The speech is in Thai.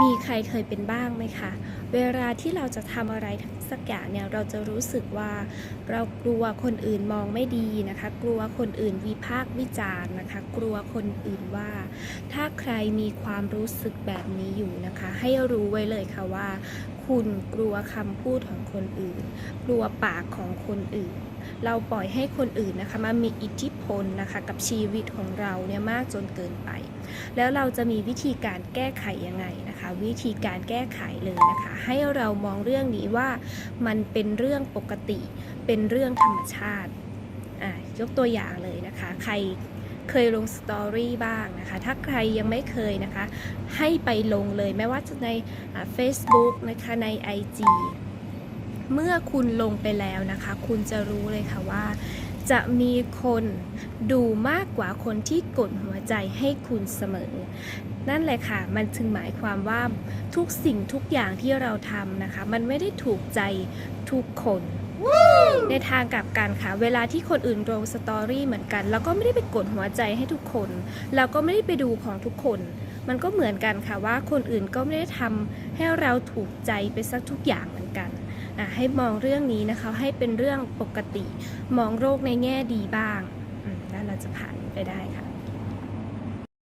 มีใครเคยเป็นบ้างไหมคะ เวลาที่เราจะทำอะไรสักอย่างเนี่ยเราจะรู้สึกว่าเรากลัวคนอื่นมองไม่ดีนะคะ กลัวคนอื่นวิพากษ์วิจารณ์นะคะ กลัวคนอื่นว่า ถ้าใครมีความรู้สึกแบบนี้อยู่นะคะ ให้รู้ไว้เลยค่ะว่าคุณกลัวคำพูดของคนอื่น กลัวปากของคนอื่น เราปล่อยให้คนอื่นนะคะมามีอิทธิพลนะคะกับชีวิตของเราเนี่ยมากจนเกินไป แล้วเราจะมีวิธีการแก้ไขยังไงนะคะ วิธีการแก้ไขเลยนะคะ ให้เรามองเรื่องนี้ว่ามันเป็นเรื่องปกติ เป็นเรื่องธรรมชาติอะยกตัวอย่างเลยนะคะ ใคร เคยลงสตอรี่บ้างนะคะ ถ้าใครยังไม่เคยนะคะ ให้ไปลงเลยไม่ว่าจะใน Facebook นะคะใน IG เมื่อคุณลงไปแล้วนะคะ คุณจะรู้เลยค่ะว่า จะมีคนดูมากกว่าคนที่กดหัวใจให้คุณเสมอ นั่นแหละค่ะ มันถึงหมายความว่าทุกสิ่งทุกอย่างที่เราทำนะคะ มันไม่ได้ถูกใจทุกคน ในทางกลับกันค่ะ เวลาที่คนอื่นลงสตอรี่เหมือนกันเราก็ไม่ได้ไปกดหัวใจให้ทุกคน เราก็ไม่ได้ไปดูของทุกคน มันก็เหมือนกันค่ะว่าคนอื่นก็ไม่ได้ทำให้เราถูกใจไปสักทุกอย่างเหมือนกันอะให้มองเรื่องนี้นะคะให้เป็นเรื่องปกติ มองโรคในแง่ดีบ้าง แล้วเราจะผ่านไปได้ค่ะ